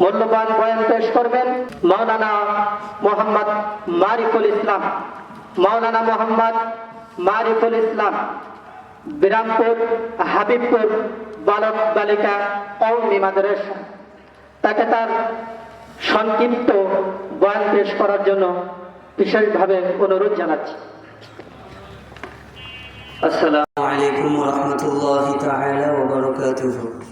মূল্যবান বয়ান পেশ করবেন মৌলানা মোহাম্মদ মারিফুল ইসলাম। মৌলানা মোহাম্মদ মারিফুল ইসলাম, বিরামপুর, হাবিবপুর, বালক বালিকা কৌমি মাদ্রাসা। তাকে তার সংক্ষিপ্ত বয়ান পেশ করার জন্য বিশেষভাবে অনুরোধ জানাচ্ছি। আসসালামু আলাইকুম রহমতুল্লাহ তাআলা ওয়া বারাকাতুহু।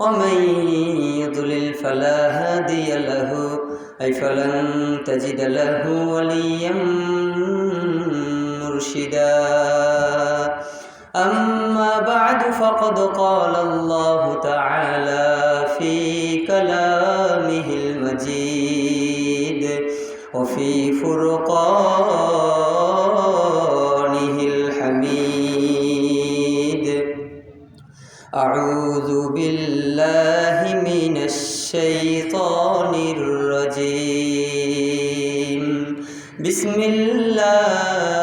ومن يضلل فلا هادي له أي فلن تجد له وليا مرشدا. أما بعد فقد قال الله تعالى في كلامه المجيد وفي فرقانه الرجيم بسم الله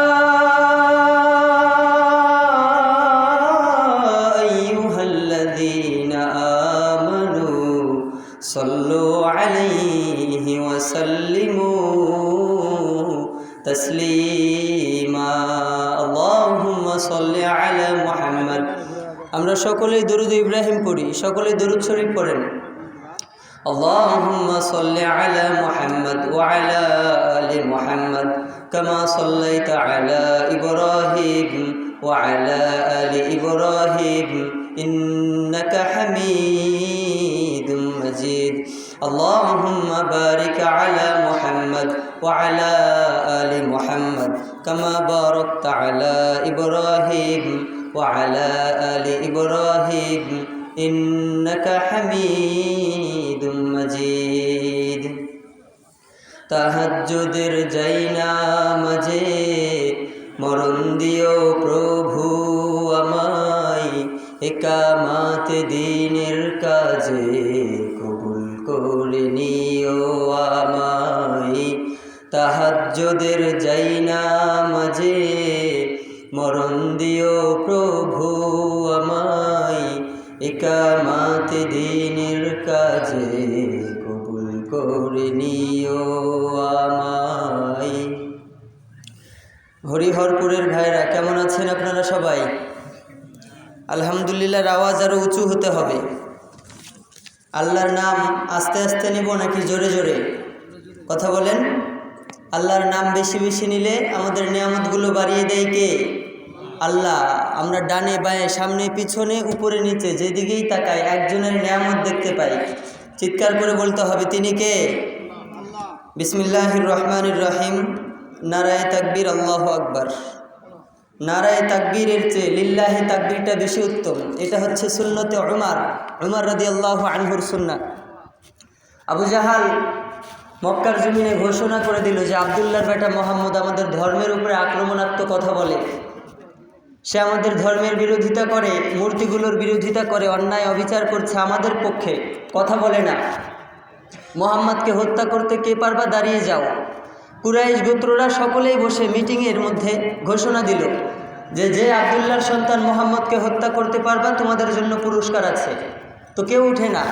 আমরা সকলেই দরুদ ইব্রাহিম পড়ি সকলেই দরুদ শরীফ পড়েন اللهم صل على محمد وعلى آل محمد كما صليت على إبراهيم وعلى آل إبراهيم إنك حميد مجيد اللهم بارك على محمد وعلى آل محمد كما باركت على إبراهيم وعلى آل إبراهيم إنك حميد مجيد তাহাজ্জুদের যাইনা মাঝে মরণ দিও প্রভু আমায় একামাতে দিনের কাজে কবুল করে নিও আমায় তাহাজ্জুদের যাইনা দিনের কাজে কবুল করে নিও হরিহরপুরের ভাইরা, কেমন আছেন আপনারা সবাই? আলহামদুলিল্লাহর আওয়াজ আরও উঁচু হতে হবে। আল্লাহর নাম আস্তে আস্তে নিব নাকি জোরে জোরে? কথা বলেন। আল্লাহর নাম বেশি বেশি নিলে আমাদের নিয়ামতগুলো বাড়িয়ে দেয় কে? আল্লাহ, আমরা ডানে বাঁয়ে, সামনে পিছনে, উপরে নিচে, যেদিকেই তাকাই, একজনের নিয়ামত দেখতে পাই। চিৎকার করে বলতে হবে, তিনি কে? বিসমিল্লাহির রহমানির রহিম। নারায় তাকবীর, আল্লাহ আকবার। নারায় তাকবীরের চেয়ে লিল্লাহি তাকবীরটা বেশি উত্তম। এটা হচ্ছে সুন্নতে উমার। উমার রাদি আল্লাহ আনহুর সুন্না আবু জাহাল মক্কার জমিনে ঘোষণা করে দিল যে, আবদুল্লাহর বেটা মোহাম্মদ আমাদের ধর্মের উপরে আক্রমণাত্মক কথা বলে। সে আমাদের ধর্মের বিরোধিতা করে, মূর্তিগুলোর বিরোধিতা করে, অন্যায় অবিচার করছে আমাদের পক্ষে। কথা বলে না। মোহাম্মদকে হত্যা করতে কে পারবা দাঁড়িয়ে যাও। কুরাইশ গোত্ররা সকলেই বসে মিটিংয়ের মধ্যে ঘোষণা দিল যে যে আবদুল্লাহর সন্তান মোহাম্মদকে হত্যা করতে পারবা, তোমাদের জন্য পুরস্কার আছে। তো কেউ উঠে না।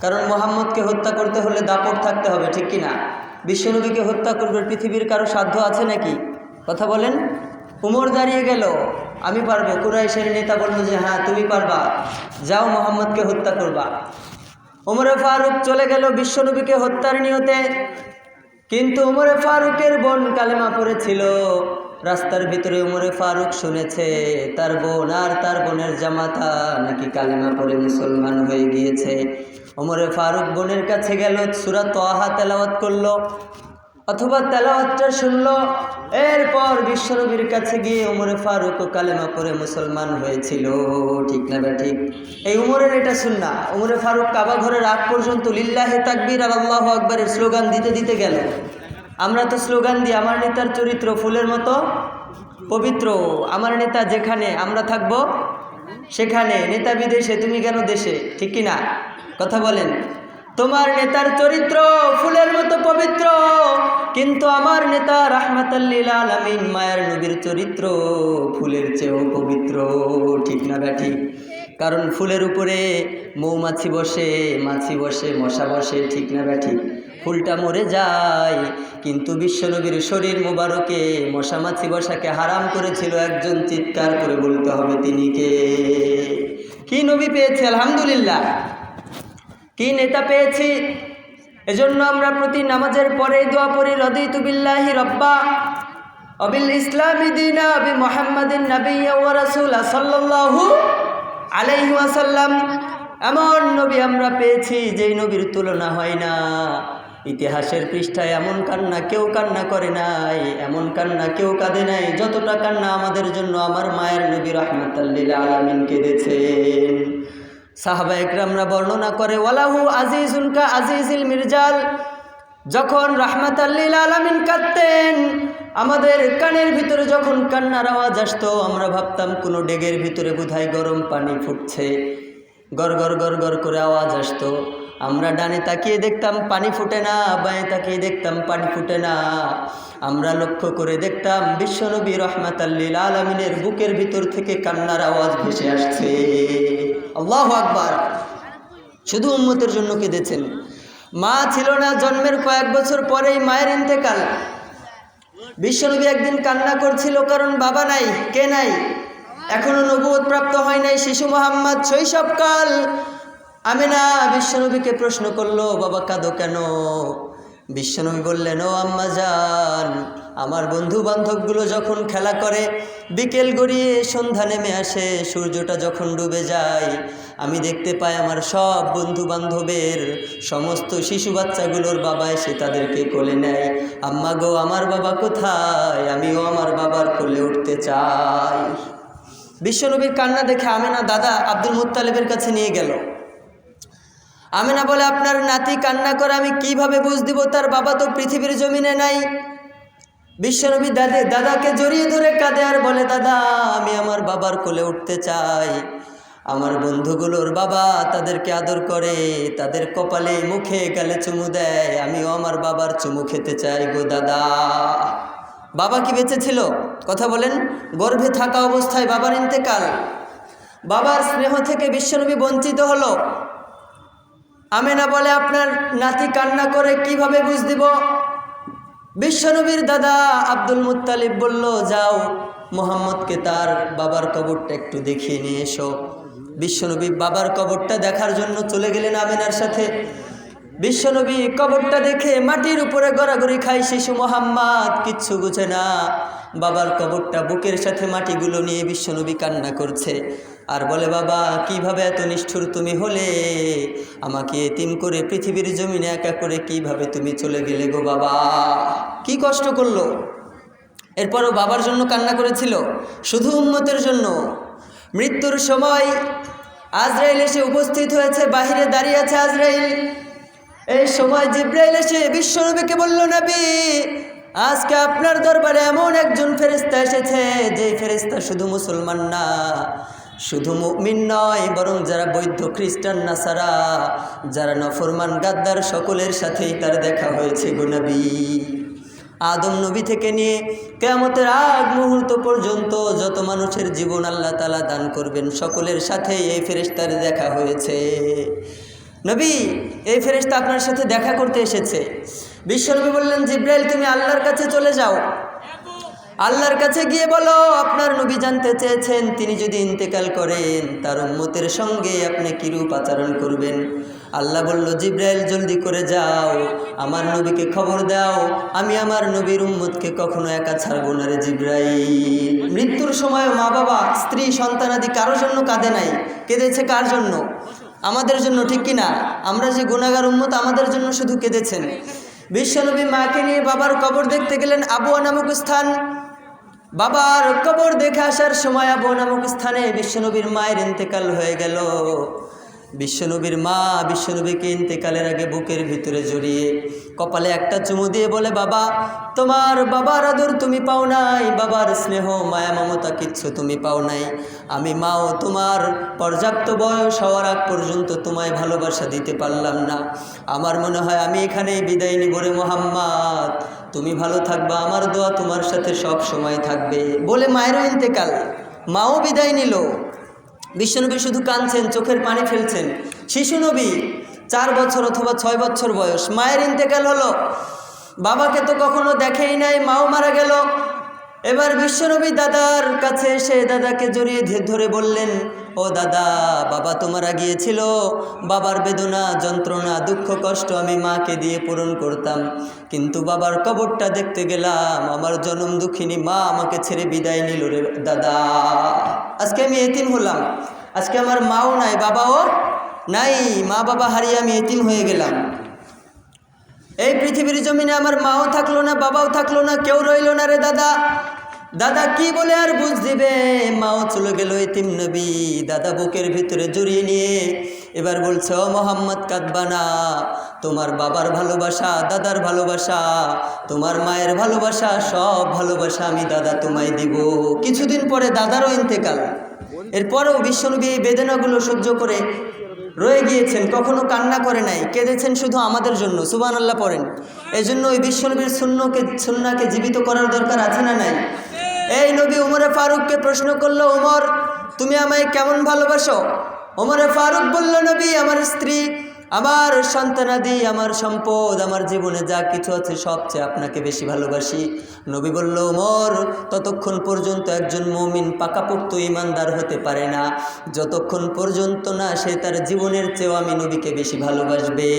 কারণ মোহাম্মদকে হত্যা করতে হলে দাপট থাকতে হবে, ঠিক কি না বিশ্বনবীকে হত্যা করবে পৃথিবীর কারও সাধ্য আছে নাকি? কথা বলেন। উমর দাঁড়িয়ে গেল। আমি পারব। কুরাইশের নেতা বলল যে হ্যাঁ তুমি পারবা। যাও, মোহাম্মদকে হত্যা করবা। উমরে ফারুক চলে গেল বিশ্বনবীকে হত্যার নিয়তে। কিন্তু উমরে ফারুকের বোন কালেমা পড়েছিল। রাস্তার ভিতরে উমরে ফারুক শুনেছে, তার বোন আর তার বোনের জামাতা নাকি কালেমা পড়ে মুসলমান হয়ে গিয়েছে। উমরে ফারুক বোনের কাছে গেল, সুরা তোহা তেলাওয়াত করল। অথবা তেলাওয়াতটা শুনলো। এরপর বিশ্বনবীর কাছে গিয়ে উমরে ফারুক ও কালেমা পড়ে মুসলমান হয়েছিল। ঠিক না ঠিক? এই উমরের এটা শুননা উমরে ফারুক কাবা ঘরের আগ পর্যন্ত লিল্লাহে তাকবীর আর আল্লাহ আকবরের স্লোগান দিতে দিতে গেল। আমরা তো স্লোগান দিই, আমার নেতার চরিত্র ফুলের মতো পবিত্র। আমার নেতা যেখানে, আমরা থাকব সেখানে। নেতা বিদেশে, তুমি কেন দেশে? ঠিক কি না কথা বলেন। তোমার নেতার চরিত্র ফুলের মতো পবিত্র, কিন্তু আমার নেতা রাহমাতাল্লিল আলামিন মায়ের নবীর চরিত্র ফুলের চেয়েও পবিত্র। ঠিক না ব্যাঠি কারণ ফুলের উপরে মৌমাছি বসে, মাছি বসে, মশা বসে, ঠিক না ব্যাঠি ফুলটা মরে যায়, কিন্তু বিশ্বনবীর শরীর মোবারকে মশা মাছি বসাকে হারাম করেছিল একজন চিৎকার করে বলতে হবে তিনি কে? কি নবী পেয়েছে? আলহামদুলিল্লাহ। কি নেতা পেয়েছি? এজন্য আমরা প্রতি নামাজের পরে দোয়া পড়ি রদি তুবিল্লাহি রব্বা, অবিল ইসলামী দিনা আবি মোহাম্মদিন নবী ওয়া রাসূলা সাল্লাল্লাহু আলাইহি ওয়াসাল্লাম। এমন নবী আমরা পেয়েছি, যেই নবীর তুলনা হয় না। ইতিহাসের পৃষ্ঠায় এমন কান্না কেউ কান্না করে নাই, এমন কান্না কেউ কাঁদে নাই। যতটা কান্না আমাদের জন্য, আমার মায়ের নবী রহমতাল্লিল আলমিন কেঁদেছেন। সাহাবা একরামরা বর্ণনা করে, ওয়ালাহু আজিজুন কা আজিজিল মির্জাল। যখন রাহমাত আল্লিল আলমিন কাঁদতেন, আমাদের কানের ভিতরে যখন কান্নার আওয়াজ আসতো, আমরা ভাবতাম, কোনো ডেগের ভিতরে বোধহয় গরম পানি ফুটছে। গর গর গর গর করে আওয়াজ আসতো। আমরা ডানে তাকিয়ে দেখতাম, পানি ফুটে না। বাঁয়ে তাকিয়ে দেখতাম, পানি ফুটে না। আমরা লক্ষ্য করে দেখতাম, বিশ্বনবী রহমাত আল্লিল আলমিনের বুকের ভিতর থেকে কান্নার আওয়াজ ভেসে আসছে। আল্লাহ আকবার। শুধু উম্মতের জন্য কেঁদেছেন মা ছিল না, জন্মের কয়েক বছর পরেই মায়ের ইন্তেকাল। বিশ্বনবী একদিন কান্না করছিল, কারণ বাবা নাই, কে নাই? এখনও নবুয়ত প্রাপ্ত হয় নাই, শিশু মোহাম্মদ শৈশবকাল আমিনা বিশ্বনবীকে প্রশ্ন করল, বাবা কাঁদো কেন? বিশ্বনবী বললেন, ও আম্মা যান আমার বন্ধু বান্ধবগুলো যখন খেলা করে, বিকেল গড়িয়ে সন্ধ্যা নেমে আসে, সূর্যটা যখন ডুবে যায়, আমি দেখতে পাই আমার সব বন্ধু বান্ধবের সমস্ত শিশু বাচ্চাগুলোর বাবা এসে তাদেরকে কোলে নেয়। আম্মা গো, আমার বাবা কোথায়? আমিও আমার বাবার কোলে উঠতে চাই। বিশ্বনবীর কান্না দেখে আমিনা দাদা আব্দুল মুত্তালেবের কাছে নিয়ে গেল। আমিনা বলে, আপনার নাতি কান্না করে আমি কীভাবে বুঝ দিব? তার বাবা তো পৃথিবীর জমিনে নাই। বিশ্বনবী দাদে, দাদাকে জড়িয়ে ধরে কাঁদে আর বলে, দাদা, আমি আমার বাবার কোলে উঠতে চাই। আমার বন্ধুগুলোর বাবা তাদেরকে আদর করে, তাদের কপালে মুখে গালে চুমু দেয়। আমিও আমার বাবার চুমু খেতে চাই গো দাদা। বাবা কি বেঁচে ছিল? কথা বলেন। গর্ভে থাকা অবস্থায় বাবার ইন্তেকাল। বাবার স্নেহ থেকে বিশ্বনবী বঞ্চিত হলো। আমেনা বলে, আপনার নাতি কান্না করে কীভাবে বুঝ দিব? বিশ্বনবীর দাদা আব্দুল মুতালিব বলল, যাও, মোহাম্মদকে তার বাবার কবরটা একটু দেখিয়ে নিয়ে এসো। বিশ্বনবী বাবার কবরটা দেখার জন্য চলে গেলেন আমেনার সাথে। বিশ্বনবী কবরটা দেখে মাটির উপরে গড়াগড়ি খায় শিশু মোহাম্মদ, কিচ্ছু বুঝে না। বাবার কবরটা বুকের সাথে মাটিগুলো নিয়ে বিশ্বনবী কান্না করছে। আর বলে, বাবা, কীভাবে এত নিষ্ঠুর তুমি হলে? আমাকে এতিম করে পৃথিবীর জমিনে একা করে কীভাবে তুমি চলে গেলে গো বাবা? কি কষ্ট করল। এরপরও বাবার জন্য কান্না করেছিল, শুধু উম্মতের জন্য। মৃত্যুর সময় আজরাইল এসে উপস্থিত হয়েছে, বাহিরে দাঁড়িয়ে আছে আজরাইল। এই সময় জিব্রাইল এসে বিশ্বনবীকে বলল, নবী আজকে আপনার দরবারে এমন একজন ফেরেস্তা এসেছে, যে ফেরেস্তা শুধু মুসলমান না, শুধু মুমিন নয়, বরং যারা বৈধ খ্রিস্টান না সারা, যারা নফরমান গাদ্দার সকলের সাথেই তার দেখা হয়েছে গো নবী। আদম নবী থেকে নিয়ে কেয়ামতের আগ মুহূর্ত পর্যন্ত যত মানুষের জীবন আল্লাহ তালা দান করবেন, সকলের সাথেই এই ফেরেস্তার দেখা হয়েছে। নবী, এই ফেরেস্তা আপনার সাথে দেখা করতে এসেছে। বিশ্বনবী বললেন, জিব্রাইল, তুমি আল্লাহর কাছে চলে যাও। আল্লাহর কাছে গিয়ে বলো, আপনার নবী জানতে চেয়েছেন, তিনি যদি ইন্তেকাল করেন, তার উম্মতের সঙ্গে আপনি কিরূপ আচরণ করবেন? আল্লাহ বলল, জিব্রাইল, জলদি করে যাও। আমার নবীকে খবর দাও। আমি আমার নবীর উম্মতকে কখনো একা ছাড়বো না রে জিব্রাইল। মৃত্যুর সময় মা বাবা স্ত্রী সন্তানাদি কারোর জন্য কাঁদে নাই। কেঁদেছে কার জন্য? আমাদের জন্য, ঠিক কিনা আমরা যে গুণাগার উন্মত আমাদের জন্য শুধু কেঁদেছেন। বিশ্বনবী মাকে নিয়ে বাবার কবর দেখতে গেলেন আবুয়া নামক স্থান। বাবার কবর দেখে আসার সময় আবু নামক স্থানে বিশ্বনবীর মায়ের ইন্তেকাল হয়ে গেল। বিশ্বনবীর মা বিশ্বনবীকে ইন্তেকালের আগে বুকের ভিতরে জড়িয়ে কপালে একটা চুমু দিয়ে বলে, বাবা, তোমার বাবার আদর তুমি পাও নাই, বাবার স্নেহ, মায়া, মমতা কিচ্ছু তুমি পাও নাই। আমি মাও তোমার পর্যাপ্ত বয়স হওয়ার আগ পর্যন্ত তোমায় ভালোবাসা দিতে পারলাম না। আমার মনে হয় আমি এখানেই বিদায় নিব রে মোহাম্মদ। তুমি ভালো থাকবা, আমার দোয়া তোমার সাথে সব সময় থাকবে। বলে মায়েরও ইন্তেকাল, মাও বিদায় নিল। বিশ্বনবী শুধু কাঁদছেন, চোখের পানি ফেলছেন। শিশু নবী, চার বছর অথবা ছয় বছর বয়স। মায়ের ইন্তেকাল হলো। বাবাকে তো কখনো দেখেই নাই, মাও মারা গেল। এবার বিশ্বনবী দাদার কাছে এসে দাদাকে জড়িয়ে ধরে বললেন ও দাদা, বাবা তোমারা গিয়েছিল। বাবার বেদনা, যন্ত্রণা, দুঃখ, কষ্ট আমি মাকে দিয়ে পূরণ করতাম। কিন্তু বাবার কবরটা দেখতে গেলাম, আমার জনম দুঃখিনী মা আমাকে ছেড়ে বিদায় নিল রে দাদা। আজকে আমি এতিম হলাম। আজকে আমার মাও নাই, বাবাও নাই। মা, বাবা হারিয়ে আমি এতিম হয়ে গেলাম। এই পৃথিবীর জমিনে আমার মাও থাকল না, বাবাও থাকল না, কেউ রইল না রে দাদা। দাদা কি বলে আর বুঝ দিবে? মাও চলে গেল এতিম নবী। দাদা বুকের ভিতরে জড়িয়ে নিয়ে এবার বলছে, ও মোহাম্মদ কাদবানা তোমার বাবার ভালোবাসা, দাদার ভালোবাসা, তোমার মায়ের ভালোবাসা, সব ভালোবাসা আমি দাদা তোমায় দিব। কিছুদিন পরে দাদারও ইন্তেকাল। এরপরেও বিশ্বনবী এই বেদনাগুলো সহ্য করে রয়ে গিয়েছেন, কখনো কান্না করে নাই, কেঁদেছেন শুধু আমাদের জন্য সুবান আল্লাহ পড়েন। এই জন্য ওই বিশ্বনবীর শূন্যকে সুন্নাকে জীবিত করার দরকার আছে না নাই? এই নবী উমরে ফারুককে প্রশ্ন করল, উমর, তুমি আমায় কেমন ভালোবাসো? ওমরে ফারুক বলল, নবী, আমার স্ত্রী, আমার সন্তানাদি আমার সম্পদ, আমার জীবনে যা কিছু আছে সবচেয়ে আপনাকে বেশি ভালোবাসি। নবী বলল ওমর ততক্ষণ পর্যন্ত একজন মমিন পাকাপোক্ত ইমানদার হতে পারে না। যতক্ষণ পর্যন্ত না সে তার জীবনের চেয়েও আমি নবীকে বেশি ভালোবাসবে।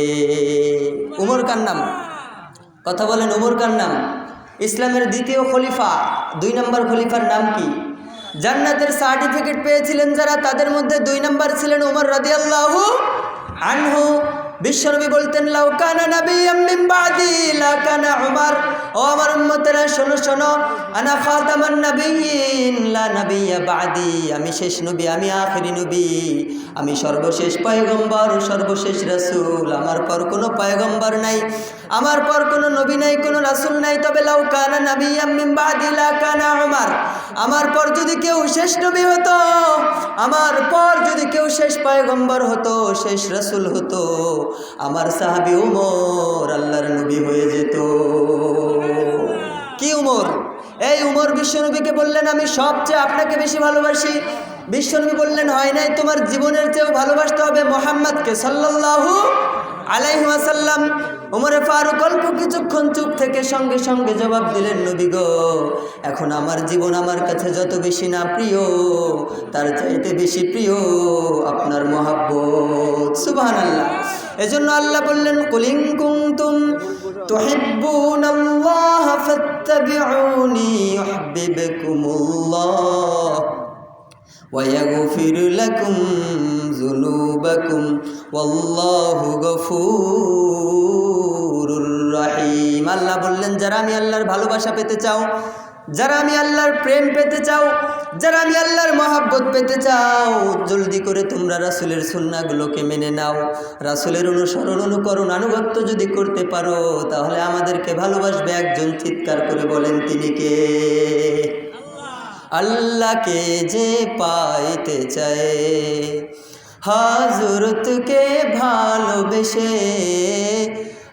উমর কার নাম? কথা বলেন, উমর কার নাম? ইসলামের দ্বিতীয় খলিফা। দুই নম্বর খলিফার নাম কি? জান্নাতের সার্টিফিকেট পেয়েছিলেন যারা, তাদের মধ্যে দুই নম্বর ছিলেন উমর রাদিয়াল্লাহু আনহু। বিশ্বনবী বলতেন লাউকানা নবী মিন বাদি লাকানা উমর। ও আমার উম্মতেরা, শোনো শোনো, আনা খাতামান নবিয়িন লা নবিয়্যা বাদি। আমি শেষ নবী, আমি আখেরি নবী। আমি সর্বশেষ পয়গম্বর, সর্বশেষ রাসূল। আমার পর কোনো পয়গম্বর নাই, আমার পর কোনো নবী নাই, কোনো রাসূল নাই। তবে লাউকানা নবী মিন বাদি লাকানা উমর। আমার পর যদি কেউ শেষ নবী হতো, আমার পর যদি কেউ শেষ পয়গম্বর হতো, শেষ রাসূল হতো আমার সাহাবি উমর আল্লাহর নবী হয়ে যেত। কি উমর? এই উমর বিশ্বনবীকে বললেন, আমি সবচেয়ে আপনাকে বেশি ভালোবাসি। বিশ্বনবী বললেন, হয় নাই, তোমার জীবনের চেয়েও ভালোবাসতে হবে মোহাম্মদকে। সাল্লাল্লাহু আলাইহি ওয়াসাল্লাম উমরে ফারুক অল্প কিছুক্ষণ চুপ থেকে সঙ্গে সঙ্গে জবাব দিলেন, নবী গো, এখন আমার জীবন আমার কাছে যত বেশি না প্রিয়, তার চাইতে বেশি প্রিয় আপনার মহাব্বত। সুবহানাল্লাহ। এজন্য আল্লাহ বললেন, কুলিং কুনতুম তুহিব্বুনাল্লাহ ফাত্তাবিউনি ويغفر لكم ذنوبكم والله غفور رحيم আল্লাহ বললেন যারা আমি আল্লাহর ভালোবাসা পেতে চাও যারা আমি আল্লাহর প্রেম পেতে চাও যারা আমি আল্লাহর মহাব্বত পেতে চাও জলদি করে তোমরা রাসুলের সুন্নাগুলোকে মেনে নাও রাসুলের অনুসরণ অনুকরণ আনুগত্য যদি করতে পারো তাহলে আমাদেরকে ভালোবাসবে একজন চিৎকার করে বলেন তিনি কে আল্লাহকে যে পাইতে চায়। হাজরতকে ভালোবেসে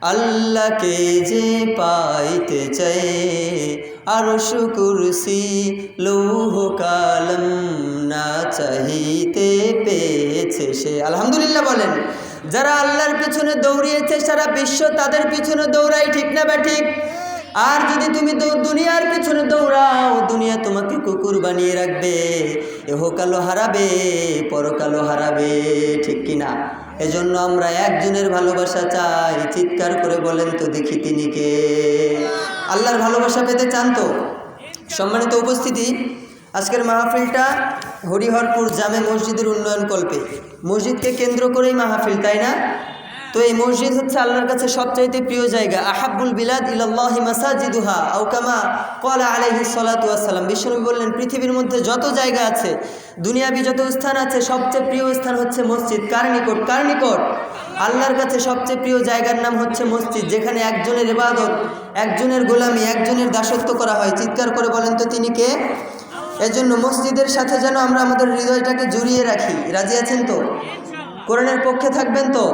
আল্লাহকে যে পাইতে চায়। আরও শুকুরসি লৌহ কালম না চাহিতে পেয়েছে সে। আলহামদুলিল্লাহ বলেন, যারা আল্লাহর পিছনে দৌড়িয়েছে সারা বিশ্ব তাদের পিছনে দৌড়াই ঠিক না বা ঠিক? আর যদি তুমি দুনিয়ার পিছনে দৌড়াও, দুনিয়া তোমাকে কুকুর বানিয়ে রাখবে। এহকালও হারাবে পরকালও হারাবে, ঠিক কিনা এজন্য আমরা একজনের ভালোবাসা চাই। চিৎকার করে বলেন তো দেখি তিনি কে। আল্লাহর ভালোবাসা পেতে চান তো? সম্মানিত উপস্থিতি, আজকের মাহফিলটা হরিহরপুর জামে মসজিদের উন্নয়ন কল্পে। মসজিদকে কেন্দ্র করেই মাহফিল, তাই না? তো এই মসজিদ হচ্ছে আল্লাহর কাছে সবচাইতে প্রিয় জায়গা। আহাবুল বিলাদ ইলাল্লাহি মাসাজিদুহা আউকামা কলা আলাইহি সালাতু ওয়াসসালাম। বিশ্বনবী বললেন, পৃথিবীর মধ্যে যত জায়গা আছে, দুনিয়াবি যত স্থান আছে, সবচেয়ে প্রিয় স্থান হচ্ছে মসজিদ। কার নিকট? কার নিকট? আল্লাহর কাছে সবচেয়ে প্রিয় জায়গার নাম হচ্ছে মসজিদ, যেখানে একজনের ইবাদত, একজনের গোলামি, একজনের দাসত্ব করা হয়। চিৎকার করে বলেন তো তিনি কে? এজন্য মসজিদের সাথে যেন আমরা আমাদের হৃদয়টাকে জড়িয়ে রাখি। রাজি আছেন তো? কোরআনের পক্ষে থাকবেন তো?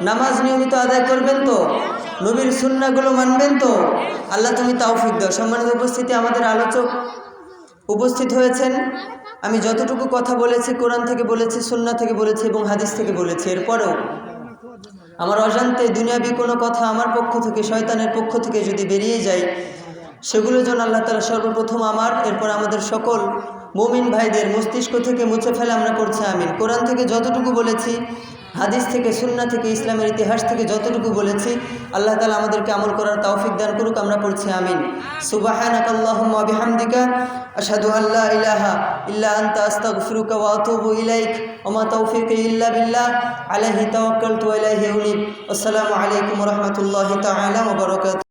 নামাজ নিয়মিত আদায় করবেন তো? নবীর সুন্নাগুলো মানবেন তো? আল্লাহ তুমি তাওফিক দাও। সম্মানিত উপস্থিতি, আমাদের আলোচক উপস্থিত হয়েছেন। আমি যতটুকু কথা বলেছি, কোরআন থেকে বলেছি সুন্না থেকে বলেছি এবং হাদিস থেকে বলেছি, এরপরেও আমার অজান্তে দুনিয়াবি কোনো কথা আমার পক্ষ থেকে, শয়তানের পক্ষ থেকে যদি বেরিয়ে যায়, সেগুলো যেন আল্লাহ তালা সর্বপ্রথম আমার, এরপর আমাদের সকল মুমিন ভাইদের মস্তিষ্ক থেকে মুছে ফেলে আমরা করছি, আমিন। কোরআন থেকে যতটুকু বলেছি, হাদিস থেকে সুন্না থেকে, ইসলামের ইতিহাস থেকে যতটুকু বলেছি, আল্লাহ তালা আমাদেরকে আমল করার তৌফিক দান করুক, আমরা পড়ছি, আমিন। সুবাহানাকাল্লাহুম্মা বিহামদিকা, আশহাদু আল্লা ইলাহা ইল্লা আনতা, আস্তাগফিরুকা ওয়া ইলাইক, ওয়া মা তাওফিকি ইল্লা বিল্লাহ, আলাইহি তাওয়াক্কালতু ওয়া ইলাইহি উনীব। আসসালামু আলাইকুম ওয়া রাহমাতুল্লাহি তাআলা ওয়া